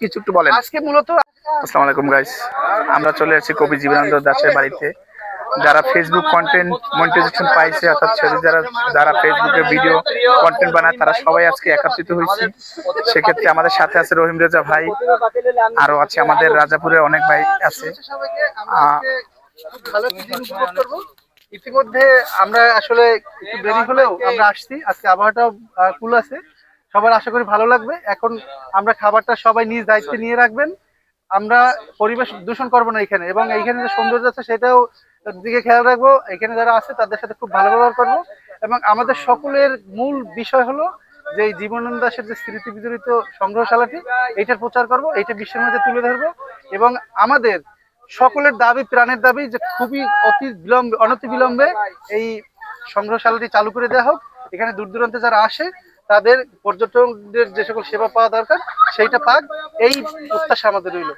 কিছু একটু বলেন। আজকে মূলত আসসালামু আলাইকুম গাইস আমরা চলে এসেছি কবি জীবনানন্দ দাসের বাড়িতে। যারা ফেসবুক কন্টেন্ট মনিটাইজেশন পাইছে অর্থাৎ ছেলে যারা যারা ফেসবুকে ভিডিও কন্টেন্ট বানায় তারা সবাই আজকে একত্রিত হয়েছে। সেক্ষেত্রে আমাদের সাথে আছে রহিম রেজা ভাই আরও আছে আমাদের রাজাপুরের অনেক ভাই আছে। ইতিমধ্যে আমরা আসলে একটু দেরি হলেও আমরা আসছি। আজকে আবহাওয়াটাও কুল আছে। সবার আশা করি ভালো লাগবে। এখন আমরা খাবারটা সবাই নিজ দায়িত্বে নিয়ে রাখবেন। আমরা পরিবেশ দূষণ করব না এখানে। এবং এইখানে যে সৌন্দর্য আছে সেটাও দিকে খেয়াল রাখব। এখানে যারা আছে তাদের সাথে খুব ভালো ব্যবহার করব। এবং আমাদের সকলের মূল বিষয় হলো যে এই জীবনানন্দ দাসের যে স্মৃতি বিজড়িত সংগ্রহশালাটি এটার প্রচার করব এটা বিশ্বের মধ্যে তুলে ধরবো। এবং আমাদের সকলের দাবি, প্রাণের দাবি যে খুবই অতি বিলম্বে, অনতি বিলম্বে এই সংগ্রহশালাটি চালু করে দেওয়া হোক। এখানে দূর দূরান্তে যারা আসে তাদের পর্যটকদের যে সকল সেবা পাওয়া দরকার সেইটা পাক। এই প্রত্যাশা আমাদের রইল।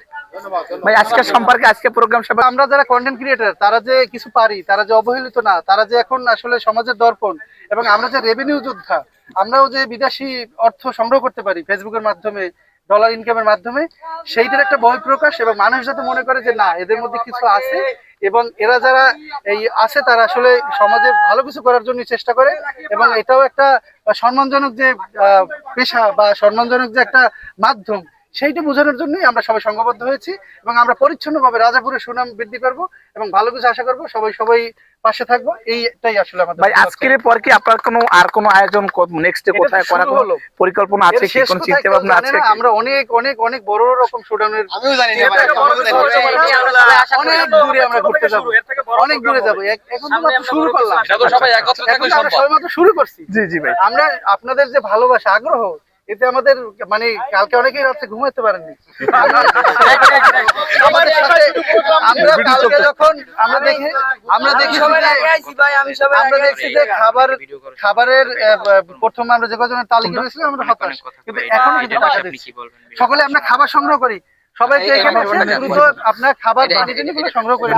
ভাই আজকে সম্পর্কে আজকে প্রোগ্রাম সবাই আমরা যারা কন্টেন্ট ক্রিয়েটার তারা যে কিছু পারি তারা যে অবহেলিত না তারা যে এখন আসলে সমাজের দর্পণ এবং আমরা যে রেভিনিউ যোদ্ধা আমরাও যে বিদেশি অর্থ সংগ্রহ করতে পারি ফেসবুকের মাধ্যমে ডলার ইনকামের মাধ্যমে, সেইটার একটা বহিঃপ্রকাশ এবং মানুষ যাতে মনে করে যে না, এদের মধ্যে কিছু আছে এবং এরা যারা এই আছে তারা আসলে সমাজে ভালো কিছু করার জন্য চেষ্টা করে এবং এটাও একটা সম্মানজনক যে পেশা বা সম্মানজনক যে একটা মাধ্যম সেইটা বোঝানোর জন্যই আমরা সবাই সংঘবদ্ধ হয়েছি এবং আমরা পরিচ্ছন্নভাবে রাজাপুরের সুনাম বৃদ্ধি করব এবং ভালো কিছু আশা করব সবাই সবাই পাশে থাকব। এইটাই আসলে আমাদের ভাই আজকের পর কি আপনার কোনো আর কোনো আয়োজন নেক্সট কোথায় কোনো হলো। পরিকল্পনা আছে কি? কোনো চিন্তা ভাবনা আছে আমরা অনেক অনেক অনেক বড় রকম শোডাউনের আমিও জানি না অনেক দূরে আমরা ঘুরতে যাব। অনেক দূরে যাব। এখন তো শুরু করলাম। এটা তো সবাই একত্রে এখন থাকলে তো আমরা সম্ভব। সবেমাত্র শুরু করছি জি জি ভাই। আমরা আপনাদের যে ভালোবাসা আগ্রহ এতে আমাদের মানে কালকে অনেকেই রাত্রে ঘুমাতে পারেননি। আমরা- কালকে যখন আমরা দেখে আমরা দেখি আমরা দেখছি যে খাবার খাবারের প্রথম আমরা যে কজনের তালিকা রয়েছিল আমরা হতাশ। কিন্তু এখনও কিন্তু টাকা দিচ্ছি। সকলে আমরা খাবার সংগ্রহ করি। সবাইকে এখানে আপনার খাবার সংগ্রহ করে।